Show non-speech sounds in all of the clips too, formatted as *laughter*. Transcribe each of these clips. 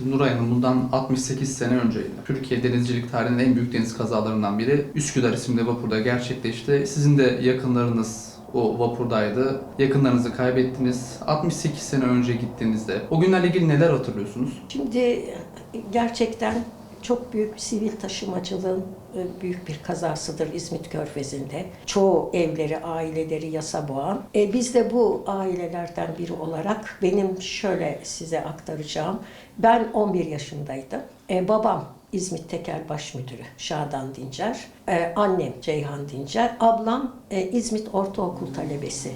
Nuray Hanım bundan 68 sene önceydi. Türkiye denizcilik tarihinin en büyük deniz kazalarından biri Üsküdar isimli vapurda gerçekleşti. Sizin de yakınlarınız o vapurdaydı. Yakınlarınızı kaybettiniz. 68 sene önce gittiğinizde o günlerle ilgili neler hatırlıyorsunuz? Şimdi gerçekten çok büyük sivil taşımacılığın e, büyük bir kazasıdır İzmit Körfezi'nde. Çoğu evleri, aileleri yasa boğan. E, biz de bu ailelerden biri olarak benim şöyle size aktaracağım. Ben 11 yaşındaydım. E, babam İzmit Tekel Baş Müdürü Şadan Dincer. E, annem Ceyhan Dincer. Ablam e, İzmit Ortaokul talebesi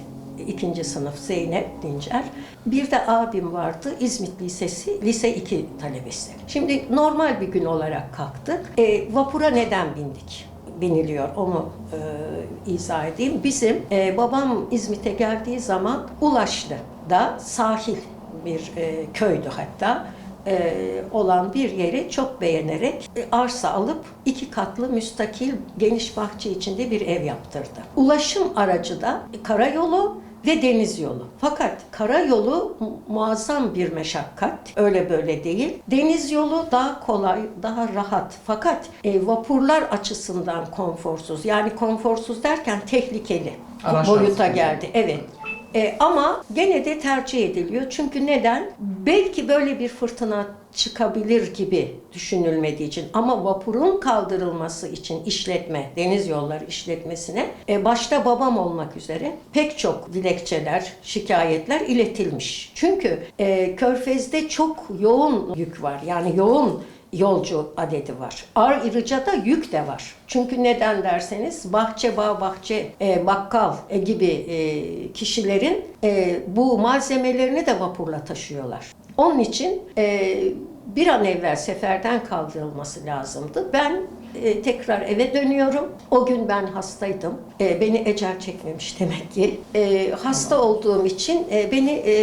ikinci sınıf Zeynep Dincer. Bir de abim vardı İzmit Lisesi, lise 2 talebesi. Şimdi normal bir gün olarak kalktık. E, vapura neden bindik? biniliyor onu e, izah edeyim. Bizim e, babam İzmit'e geldiği zaman Ulaşlı'da sahil bir e, köydü hatta e, olan bir yeri çok beğenerek e, arsa alıp iki katlı müstakil geniş bahçe içinde bir ev yaptırdı. Ulaşım aracı da karayolu ve deniz yolu. Fakat karayolu mu- muazzam bir meşakkat. Öyle böyle değil. Deniz yolu daha kolay, daha rahat. Fakat e, vapurlar açısından konforsuz. Yani konforsuz derken tehlikeli Araçlar boyuta geldi. Evet. E, ama gene de tercih ediliyor. Çünkü neden? Belki böyle bir fırtına çıkabilir gibi düşünülmediği için ama vapurun kaldırılması için işletme, deniz yolları işletmesine e, başta babam olmak üzere pek çok dilekçeler, şikayetler iletilmiş. Çünkü e, Körfez'de çok yoğun yük var. Yani yoğun yolcu adedi var. Ayrıca da yük de var. Çünkü neden derseniz bahçe, bağ, bahçe, e, bakkal e, gibi e, kişilerin e, bu malzemelerini de vapurla taşıyorlar. Onun için e, bir an evvel seferden kaldırılması lazımdı. Ben e, tekrar eve dönüyorum. O gün ben hastaydım. E, beni ecel çekmemiş demek ki. E, hasta olduğum için e, beni e,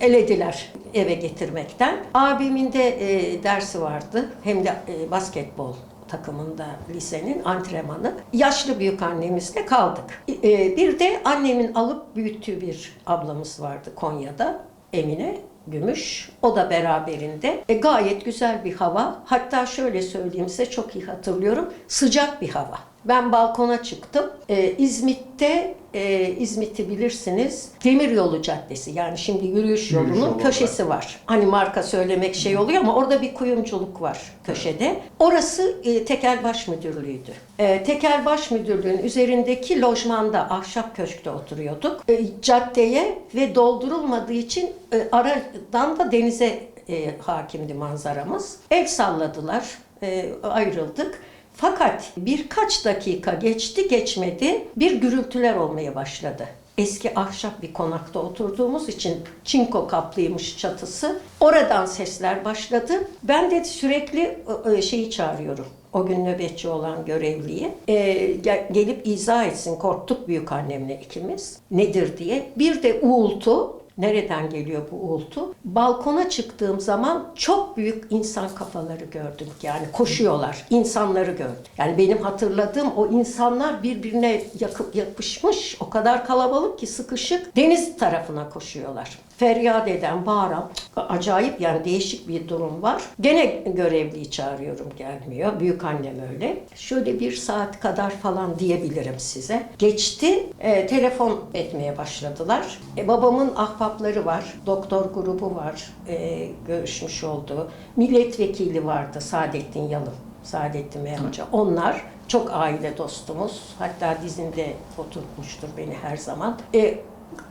elediler eve getirmekten. Abimin de e, dersi vardı. Hem de e, basketbol takımında lisenin antrenmanı. Yaşlı büyük annemizle kaldık. E, bir de annemin alıp büyüttüğü bir ablamız vardı Konya'da. Emine Gümüş. O da beraberinde. E, gayet güzel bir hava. Hatta şöyle söyleyeyim size çok iyi hatırlıyorum. Sıcak bir hava. Ben balkona çıktım. E, İzmit'te e, İzmit'i bilirsiniz. Demiryolu Caddesi yani şimdi yürüyüş yolunun yolu köşesi var. Hani marka söylemek şey oluyor ama orada bir kuyumculuk var köşede. Orası e, Tekel Baş Müdürlüğü'ydü. E, Tekel Baş Müdürlüğü'nün üzerindeki lojmanda, ahşap köşkte oturuyorduk. E, caddeye ve doldurulmadığı için e, aradan da denize e, hakimdi manzaramız. El salladılar, e, ayrıldık. Fakat birkaç dakika geçti geçmedi bir gürültüler olmaya başladı. Eski ahşap bir konakta oturduğumuz için çinko kaplıymış çatısı. Oradan sesler başladı. Ben de sürekli e, şeyi çağırıyorum. O gün nöbetçi olan görevliyi e, gel- gelip izah etsin. Korktuk büyük annemle ikimiz. Nedir diye. Bir de uğultu Nereden geliyor bu uğultu? Balkona çıktığım zaman çok büyük insan kafaları gördüm. Yani koşuyorlar, insanları gördüm. Yani benim hatırladığım o insanlar birbirine yakıp yapışmış. O kadar kalabalık ki sıkışık deniz tarafına koşuyorlar. Feryat eden, bağıran, acayip yani değişik bir durum var. Gene görevliyi çağırıyorum gelmiyor. Büyük annem öyle. Şöyle bir saat kadar falan diyebilirim size. Geçti, e, telefon etmeye başladılar. E, babamın ahbapları var, doktor grubu var, e, görüşmüş olduğu. Milletvekili vardı Saadettin Yalın. Saadettin Bey Hoca. Onlar çok aile dostumuz. Hatta dizinde oturtmuştur beni her zaman. E,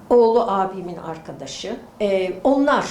oğlu abimin arkadaşı. E, onlar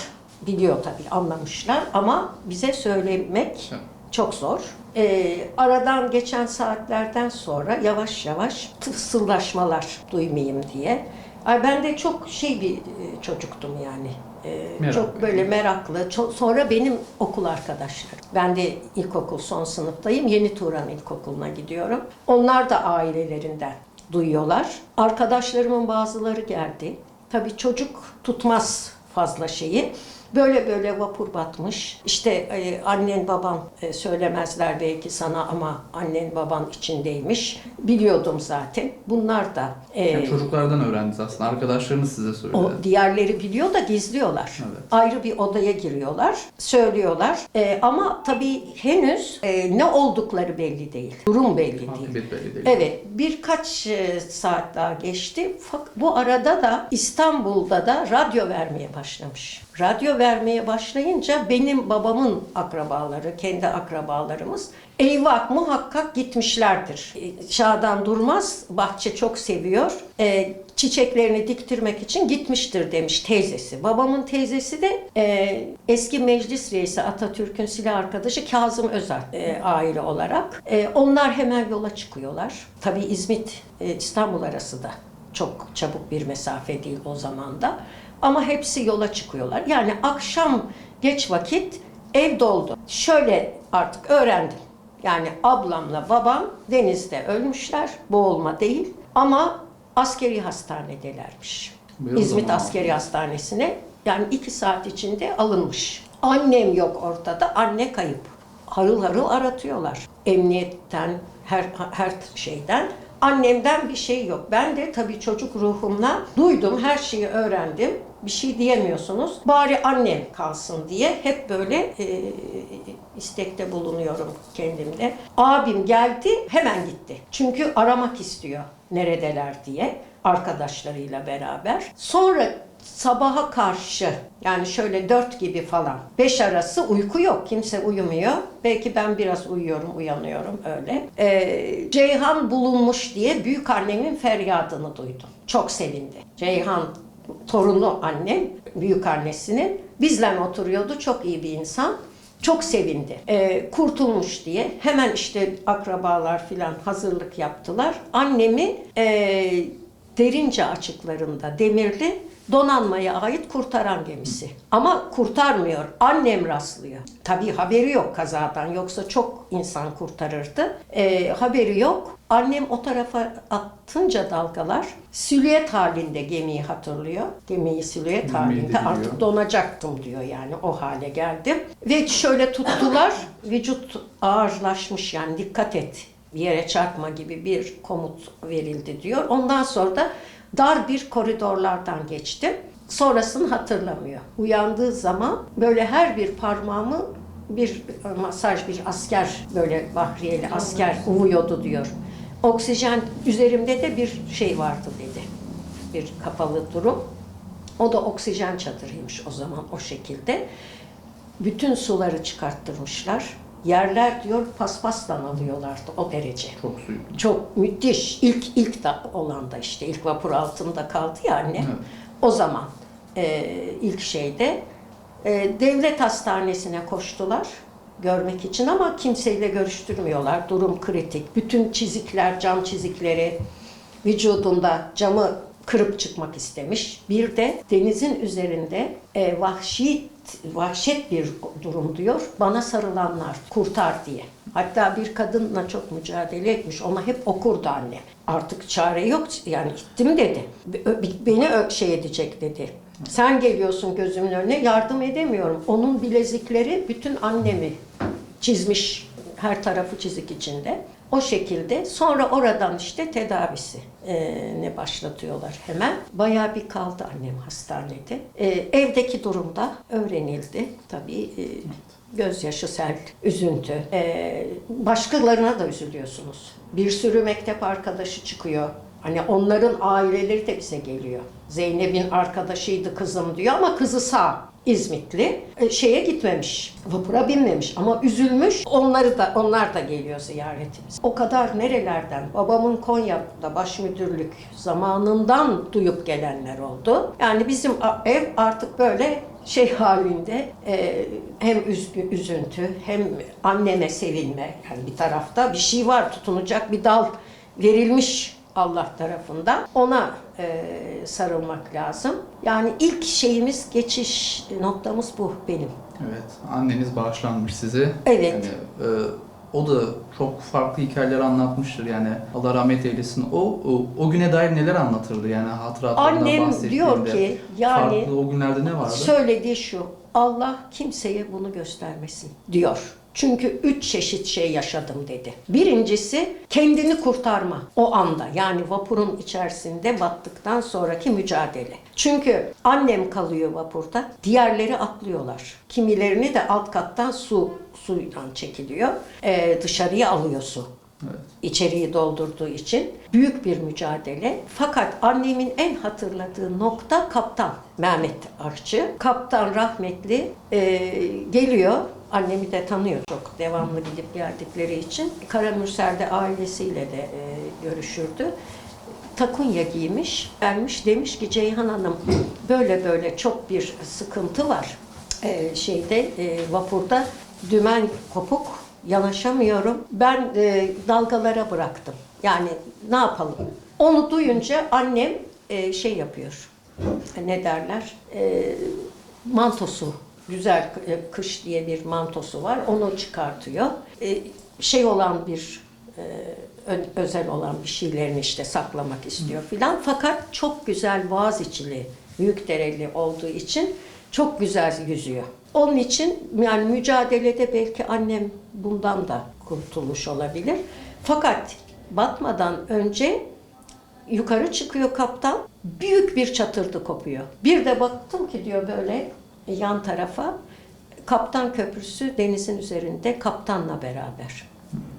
biliyor tabii anlamışlar ama bize söylemek çok zor. E, aradan geçen saatlerden sonra yavaş yavaş fısıldaşmalar duymayayım diye. Ay ben de çok şey bir e, çocuktum yani. E, Meraklı. çok böyle meraklı. Çok, sonra benim okul arkadaşlarım. Ben de ilkokul son sınıftayım. Yeni Turan İlkokulu'na gidiyorum. Onlar da ailelerinden duyuyorlar. Arkadaşlarımın bazıları geldi. Tabii çocuk tutmaz fazla şeyi. Böyle böyle vapur batmış. İşte e, annen baban e, söylemezler belki sana ama annen baban içindeymiş. Biliyordum zaten. Bunlar da e, Yani çocuklardan öğrendiniz aslında. Arkadaşlarınız size söyledi. o diğerleri biliyor da gizliyorlar. Evet. Ayrı bir odaya giriyorlar, söylüyorlar. E, ama tabii henüz e, ne oldukları belli değil. Durum belli değil. Akıbet belli değil. Evet, birkaç e, saat daha geçti. Bu arada da İstanbul'da da radyo vermeye başlamış. Radyo vermeye başlayınca benim babamın akrabaları, kendi akrabalarımız eyvah muhakkak gitmişlerdir. E, Şadan Durmaz bahçe çok seviyor. E, çiçeklerini diktirmek için gitmiştir demiş teyzesi. Babamın teyzesi de e, eski meclis reisi Atatürk'ün silah arkadaşı Kazım Özer e, aile olarak. E, onlar hemen yola çıkıyorlar. Tabii İzmit e, İstanbul arası da çok çabuk bir mesafe değil o zaman da. Ama hepsi yola çıkıyorlar. Yani akşam geç vakit ev doldu. Şöyle artık öğrendim. Yani ablamla babam denizde ölmüşler. Boğulma değil. Ama askeri hastanedelermiş. Buyurun İzmit zaman. Askeri Hastanesi'ne yani iki saat içinde alınmış. Annem yok ortada. Anne kayıp. Harıl harıl aratıyorlar. Emniyetten, her, her şeyden. Annemden bir şey yok. Ben de tabii çocuk ruhumla duydum, her şeyi öğrendim. Bir şey diyemiyorsunuz. Bari annem kalsın diye hep böyle e, istekte bulunuyorum kendimde. Abim geldi, hemen gitti. Çünkü aramak istiyor neredeler diye arkadaşlarıyla beraber. Sonra sabaha karşı yani şöyle dört gibi falan beş arası uyku yok kimse uyumuyor belki ben biraz uyuyorum uyanıyorum öyle Ee, Ceyhan bulunmuş diye büyük annemin feryadını duydum çok sevindi Ceyhan torunu annem büyük annesinin bizle oturuyordu çok iyi bir insan çok sevindi. Ee, kurtulmuş diye hemen işte akrabalar filan hazırlık yaptılar. Annemi e, derince açıklarında demirli donanmaya ait kurtaran gemisi. Ama kurtarmıyor. Annem rastlıyor. Tabii haberi yok kazadan. Yoksa çok insan kurtarırdı. Ee, haberi yok. Annem o tarafa attınca dalgalar silüet halinde gemiyi hatırlıyor. Gemiyi silüet Gemiyi de halinde biliyor. artık donacaktım diyor yani o hale geldim. Ve şöyle tuttular. *laughs* Vücut ağırlaşmış yani dikkat et bir yere çarpma gibi bir komut verildi diyor. Ondan sonra da dar bir koridorlardan geçtim. Sonrasını hatırlamıyor. Uyandığı zaman böyle her bir parmağımı bir masaj, bir asker böyle bahriyeli asker uvuyordu diyor. Oksijen üzerimde de bir şey vardı dedi. Bir kapalı durum. O da oksijen çadırıymış o zaman o şekilde. Bütün suları çıkarttırmışlar. Yerler diyor paspastan alıyorlardı o derece. Çok suyu. Çok müthiş. İlk ilk da olan da işte ilk vapur altında kaldı ya anne. Evet. O zaman e, ilk şeyde e, devlet hastanesine koştular görmek için ama kimseyle görüştürmüyorlar. Durum kritik. Bütün çizikler, cam çizikleri vücudunda camı kırıp çıkmak istemiş. Bir de denizin üzerinde e, vahşi vahşet bir durum diyor. Bana sarılanlar kurtar diye. Hatta bir kadınla çok mücadele etmiş. Ona hep okurdu anne. Artık çare yok. Yani gittim dedi. Beni şey edecek dedi. Sen geliyorsun gözümün önüne yardım edemiyorum. Onun bilezikleri bütün annemi çizmiş. Her tarafı çizik içinde. O şekilde sonra oradan işte tedavisi e, ne başlatıyorlar hemen. Bayağı bir kaldı annem hastanede. E, evdeki durumda öğrenildi. Tabii e, gözyaşı, sel, üzüntü. E, başkalarına da üzülüyorsunuz. Bir sürü mektep arkadaşı çıkıyor. Hani onların aileleri de bize geliyor. Zeynep'in arkadaşıydı kızım diyor ama kızı sağ. İzmitli E, şeye gitmemiş. Vapura binmemiş ama üzülmüş. Onları da onlar da geliyor ziyaretimiz. O kadar nerelerden babamın Konya'da baş müdürlük zamanından duyup gelenler oldu. Yani bizim ev artık böyle şey halinde e, hem üzgü, üzüntü hem anneme sevinme. Yani bir tarafta bir şey var tutunacak bir dal verilmiş Allah tarafından. Ona e, sarılmak lazım. Yani ilk şeyimiz, geçiş noktamız bu benim. Evet. Anneniz bağışlanmış size. Evet. Yani, e, o da çok farklı hikayeler anlatmıştır yani Allah rahmet eylesin. O o, o güne dair neler anlatırdı yani hatıratlarından Annem diyor ki yani farklı o günlerde ne vardı? söylediği şu. Allah kimseye bunu göstermesin diyor. Çünkü üç çeşit şey yaşadım dedi. Birincisi kendini kurtarma o anda yani vapurun içerisinde battıktan sonraki mücadele. Çünkü annem kalıyor vapurda, diğerleri atlıyorlar. Kimilerini de alt kattan su suyla çekiliyor, Ee, dışarıya alıyor su Evet. içeriği doldurduğu için büyük bir mücadele. Fakat annemin en hatırladığı nokta kaptan Mehmet Arçı. Kaptan rahmetli e, geliyor. Annemi de tanıyor çok devamlı gidip geldikleri için. Karamürsel'de ailesiyle de e, görüşürdü. Takunya giymiş, gelmiş demiş ki Ceyhan Hanım böyle böyle çok bir sıkıntı var. E, şeyde e, vapurda dümen kopuk yanaşamıyorum. Ben e, dalgalara bıraktım. Yani ne yapalım? Onu duyunca annem e, şey yapıyor. Ne derler? E, mantosu. Güzel e, kış diye bir mantosu var. Onu çıkartıyor. E, şey olan bir e, özel olan bir şeylerini işte saklamak istiyor filan. Fakat çok güzel vaaz içili, büyük dereli olduğu için çok güzel yüzüyor. Onun için yani mücadelede belki annem bundan da kurtulmuş olabilir. Fakat batmadan önce yukarı çıkıyor kaptan. Büyük bir çatırdı kopuyor. Bir de baktım ki diyor böyle yan tarafa Kaptan Köprüsü denizin üzerinde kaptanla beraber.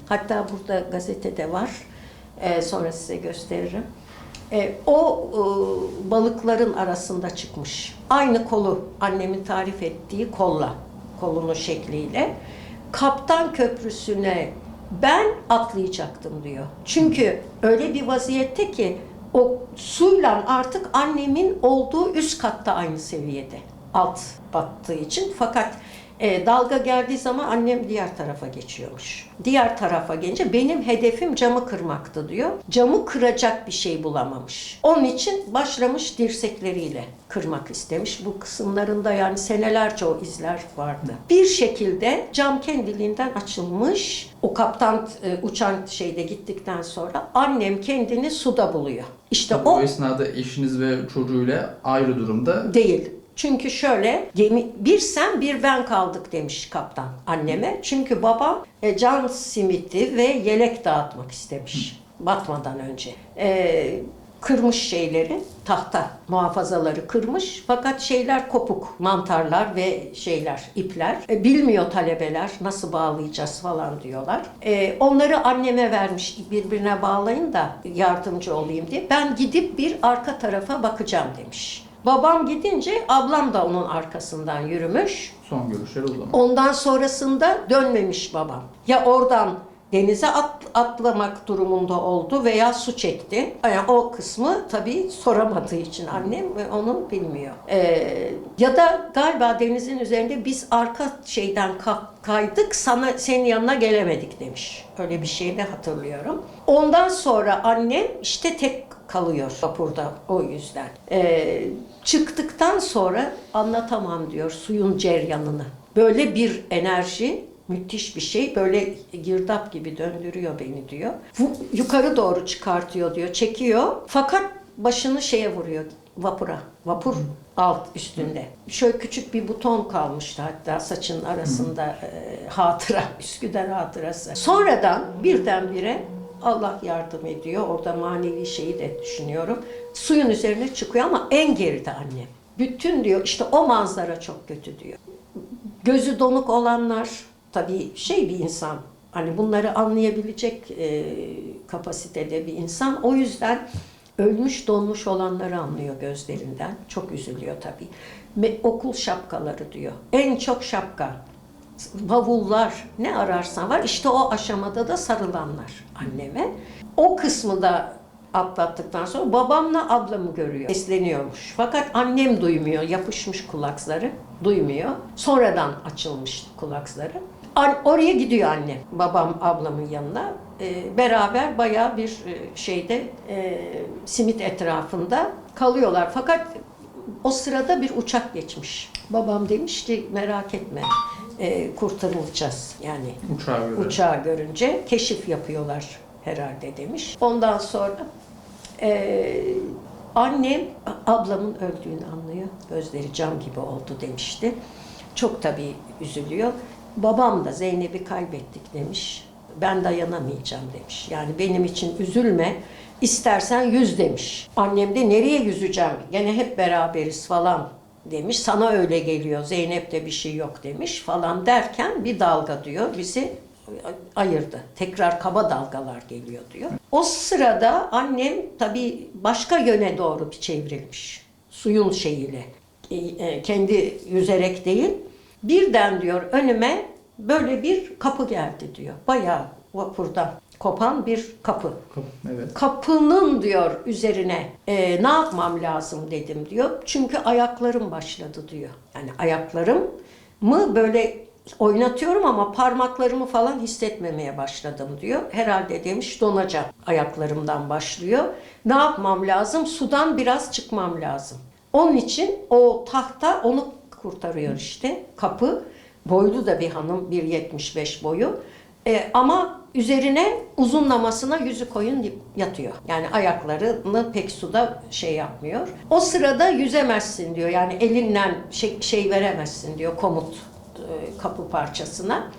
Hatta burada gazetede var. Ee, sonra size gösteririm. Ee, o e, balıkların arasında çıkmış. Aynı kolu annemin tarif ettiği kolla, kolunun şekliyle. Kaptan Köprüsü'ne ben atlayacaktım diyor. Çünkü öyle bir vaziyette ki o suyla artık annemin olduğu üst katta aynı seviyede. Alt battığı için. Fakat e, dalga geldiği zaman annem diğer tarafa geçiyormuş. Diğer tarafa gelince benim hedefim camı kırmaktı diyor. Camı kıracak bir şey bulamamış. Onun için başlamış dirsekleriyle kırmak istemiş. Bu kısımlarında yani senelerce o izler vardı. Bir şekilde cam kendiliğinden açılmış. O kaptan e, uçan şeyde gittikten sonra annem kendini suda buluyor. İşte Tabii o o esnada eşiniz ve çocuğuyla ayrı durumda. Değil. Çünkü şöyle gemi bir sen bir ben kaldık demiş kaptan anneme. Çünkü babam e, can simiti ve yelek dağıtmak istemiş batmadan önce. E, kırmış şeyleri, tahta muhafazaları kırmış fakat şeyler kopuk, mantarlar ve şeyler, ipler. E, bilmiyor talebeler nasıl bağlayacağız falan diyorlar. E, onları anneme vermiş birbirine bağlayın da yardımcı olayım diye. Ben gidip bir arka tarafa bakacağım demiş. Babam gidince ablam da onun arkasından yürümüş. Son görüşleri o zaman. Ondan sonrasında dönmemiş babam. Ya oradan denize at- atlamak durumunda oldu veya su çekti. Yani o kısmı tabii soramadığı için annem onu bilmiyor. Ee, ya da galiba denizin üzerinde biz arka şeyden ka- kaydık sana senin yanına gelemedik demiş. Öyle bir şey de hatırlıyorum. Ondan sonra annem işte tek kalıyor vapurda o yüzden. Ee, çıktıktan sonra anlatamam diyor suyun ceryanını. Böyle bir enerji müthiş bir şey. Böyle girdap gibi döndürüyor beni diyor. Bu yukarı doğru çıkartıyor diyor. Çekiyor. Fakat başını şeye vuruyor vapura. Vapur alt üstünde. Şöyle küçük bir buton kalmıştı hatta saçın arasında e, hatıra, *laughs* Üsküdar hatırası. Sonradan birdenbire Allah yardım ediyor. Orada manevi şeyi de düşünüyorum. Suyun üzerine çıkıyor ama en geride annem. Bütün diyor işte o manzara çok kötü diyor. Gözü donuk olanlar tabii şey bir insan. Hani bunları anlayabilecek e, kapasitede bir insan. O yüzden ölmüş donmuş olanları anlıyor gözlerinden. Çok üzülüyor tabii. Me- okul şapkaları diyor. En çok şapka bavullar ne ararsan var. İşte o aşamada da sarılanlar anneme. O kısmı da atlattıktan sonra babamla ablamı görüyor. Sesleniyormuş. Fakat annem duymuyor. Yapışmış kulakları. Duymuyor. Sonradan açılmış kulakları. Oraya gidiyor annem. Babam ablamın yanına. Ee, beraber bayağı bir e, şeyde e, simit etrafında kalıyorlar. Fakat o sırada bir uçak geçmiş. Babam demiş ki merak etme e, kurtarılacağız yani Uçağa göre. uçağı görünce keşif yapıyorlar herhalde demiş. Ondan sonra e, annem ablamın öldüğünü anlıyor. Gözleri cam gibi oldu demişti. Çok tabii üzülüyor. Babam da Zeynep'i kaybettik demiş. Ben dayanamayacağım demiş. Yani benim için üzülme. İstersen yüz demiş. Annem de nereye yüzeceğim? Gene hep beraberiz falan demiş. Sana öyle geliyor. Zeynep'te bir şey yok demiş falan derken bir dalga diyor bizi ayırdı. Tekrar kaba dalgalar geliyor diyor. O sırada annem tabii başka yöne doğru bir çevrilmiş. Suyun şeyiyle. E, e, Kendi yüzerek değil. Birden diyor önüme böyle bir kapı geldi diyor. Bayağı vapurdan kopan bir kapı. Evet. Kapının diyor üzerine e, ne yapmam lazım dedim diyor. Çünkü ayaklarım başladı diyor. Yani ayaklarımı böyle oynatıyorum ama parmaklarımı falan hissetmemeye başladım diyor. Herhalde demiş donacak ayaklarımdan başlıyor. Ne yapmam lazım? Sudan biraz çıkmam lazım. Onun için o tahta onu kurtarıyor işte. Kapı boylu da bir hanım 1.75 boyu. E, ama üzerine uzunlamasına yüzü koyun yatıyor. Yani ayaklarını pek suda şey yapmıyor. O sırada yüzemezsin diyor. Yani elinden şey, şey veremezsin diyor komut e, kapı parçasına.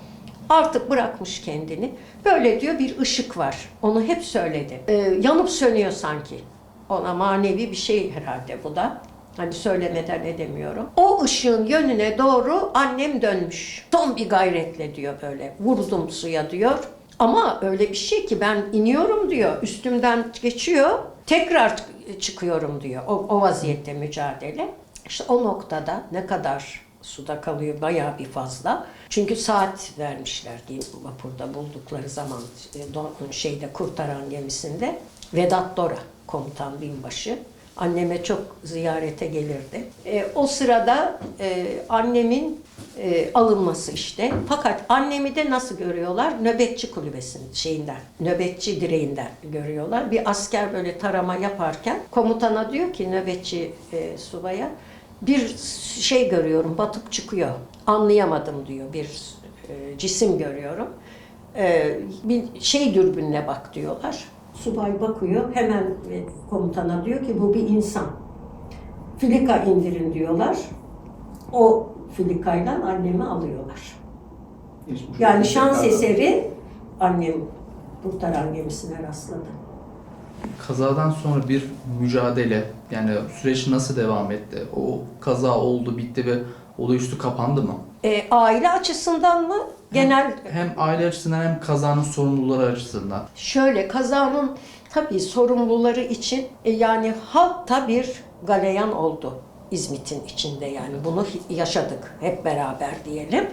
Artık bırakmış kendini. Böyle diyor bir ışık var. Onu hep söyledi. E, yanıp sönüyor sanki. Ona manevi bir şey herhalde bu da. Hani söylemeden edemiyorum. O ışığın yönüne doğru annem dönmüş. Son bir gayretle diyor böyle. Vurdum suya diyor. Ama öyle bir şey ki ben iniyorum diyor. Üstümden geçiyor. Tekrar çık- çıkıyorum diyor. O, o vaziyette mücadele. İşte o noktada ne kadar suda kalıyor bayağı bir fazla. Çünkü saat vermişler vapurda buldukları zaman e, şeyde kurtaran gemisinde. Vedat Dora komutan binbaşı. Anneme çok ziyarete gelirdi. E, o sırada e, annemin e, alınması işte. Fakat annemi de nasıl görüyorlar? Nöbetçi kulübesinin şeyinden, nöbetçi direğinden görüyorlar. Bir asker böyle tarama yaparken komutana diyor ki nöbetçi e, subaya bir şey görüyorum batıp çıkıyor. Anlayamadım diyor bir e, cisim görüyorum. E, bir şey dürbünle bak diyorlar. Subay bakıyor hemen e, komutana diyor ki bu bir insan. Filika indirin diyorlar. O filikayla annemi alıyorlar. Yani şans eseri annem kurtaran gemisine rastladı. Kazadan sonra bir mücadele yani süreç nasıl devam etti? O kaza oldu, bitti ve olay üstü kapandı mı? E, aile açısından mı? Genel Hem aile açısından hem kazanın sorumluları açısından. Şöyle kazanın tabii sorumluları için e, yani halkta bir galeyan oldu İzmit'in içinde yani bunu yaşadık hep beraber diyelim.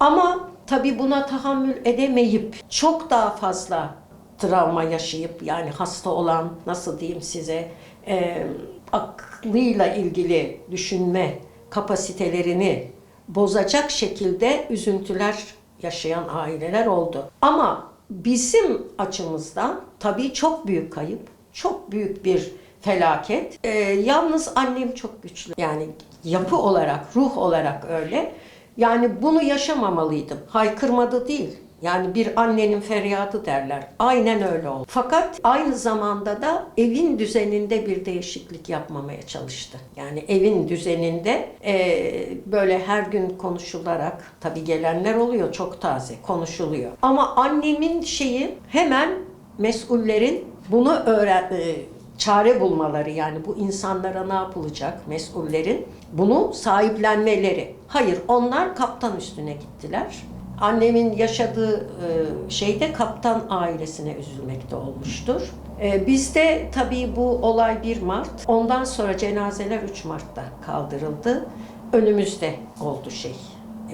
Ama tabii buna tahammül edemeyip çok daha fazla travma yaşayıp yani hasta olan nasıl diyeyim size e, aklıyla ilgili düşünme kapasitelerini bozacak şekilde üzüntüler yaşayan aileler oldu. Ama bizim açımızdan tabii çok büyük kayıp, çok büyük bir felaket. Ee, yalnız annem çok güçlü. Yani yapı olarak, ruh olarak öyle. Yani bunu yaşamamalıydım. Haykırmadı değil. Yani bir annenin feryadı derler. Aynen öyle oldu. Fakat aynı zamanda da evin düzeninde bir değişiklik yapmamaya çalıştı. Yani evin düzeninde e, böyle her gün konuşularak, tabii gelenler oluyor çok taze konuşuluyor. Ama annemin şeyi hemen mesullerin bunu öğren e, çare bulmaları yani bu insanlara ne yapılacak mesullerin bunu sahiplenmeleri. Hayır onlar kaptan üstüne gittiler. Annemin yaşadığı e, şeyde kaptan ailesine üzülmekte olmuştur. E, Bizde tabii bu olay 1 Mart. Ondan sonra cenazeler 3 Mart'ta kaldırıldı. Önümüzde oldu şey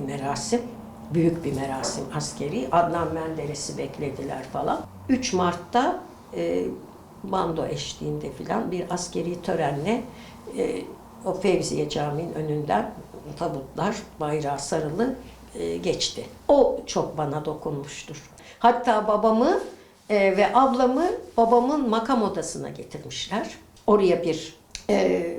merasim. Büyük bir merasim askeri. Adnan Menderes'i beklediler falan. 3 Mart'ta e, bando eşliğinde filan bir askeri törenle e, o Fevziye Camii'nin önünden tabutlar bayrağı sarılı geçti. O çok bana dokunmuştur. Hatta babamı e, ve ablamı babamın makam odasına getirmişler. Oraya bir e,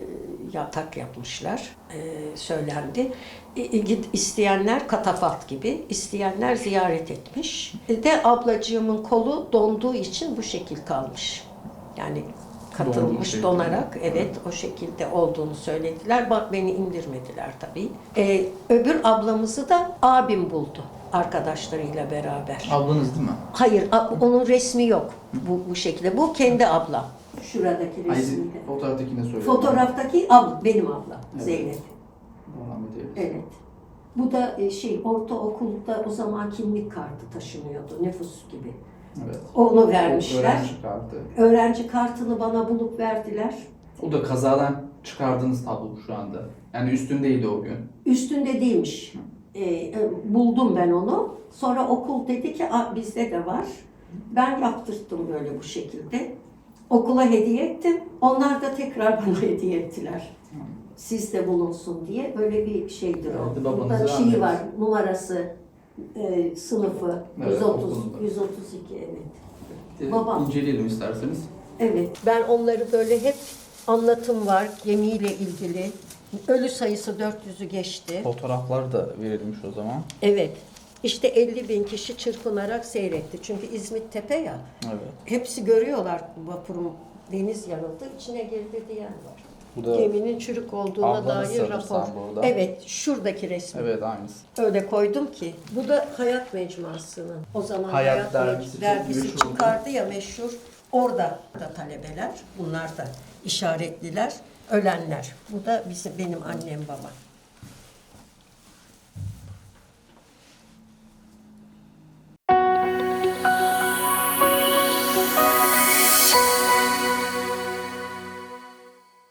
yatak yapmışlar, e, söylendi. E, e, isteyenler katafat gibi, isteyenler ziyaret etmiş. E, de ablacığımın kolu donduğu için bu şekil kalmış. Yani katılmış donarak. Evet o şekilde olduğunu söylediler. Bak beni indirmediler tabii. Ee, öbür ablamızı da abim buldu arkadaşlarıyla beraber. Ablanız değil mi? Hayır onun resmi yok bu, bu şekilde. Bu kendi ablam. Şuradaki Ay, resmiyle. fotoğraftakine söyle. Fotoğraftaki ab, benim ablam Evet. Zeynep. Evet. Bu da e, şey ortaokulda o zaman kimlik kartı taşınıyordu nüfus gibi. Evet. Onu vermişler. Öğrenci kartı. Öğrenci kartını bana bulup verdiler. O da kazadan çıkardığınız tablo şu anda. Yani üstündeydi o gün. Üstünde değilmiş. E, e, buldum ben onu. Sonra okul dedi ki "Aa, bizde de var. Ben yaptırttım böyle bu şekilde. Okula hediye ettim. Onlar da tekrar *laughs* bana hediye ettiler. Sizde bulunsun diye böyle bir şeydir o. Evet, Burada şeyi var, numarası, e, sınıfı, Evet, 130, okulunda. 132 evet. Bir Babam. İnceleyelim isterseniz. Evet. Ben onları böyle hep anlatım var gemiyle ilgili. Ölü sayısı 400'ü geçti. Fotoğraflar da verilmiş o zaman. Evet. İşte 50 bin kişi çırpınarak seyretti. Çünkü İzmit tepe ya. Evet. Hepsi görüyorlar vapurun deniz yanıldı, içine girdi diyen var. Bu da Geminin çürük olduğuna ablanız dair sanırsam rapor. burada. Evet, şuradaki resmi. Evet aynısı. Öyle koydum ki. Bu da Hayat Mecmuası'nın. O zaman Hayat Hayat, dergisi Mec- çok dergisi çıkardı ya meşhur. Orada da talebeler. Bunlar da işaretliler. Ölenler. Bu da bizim benim annem babam.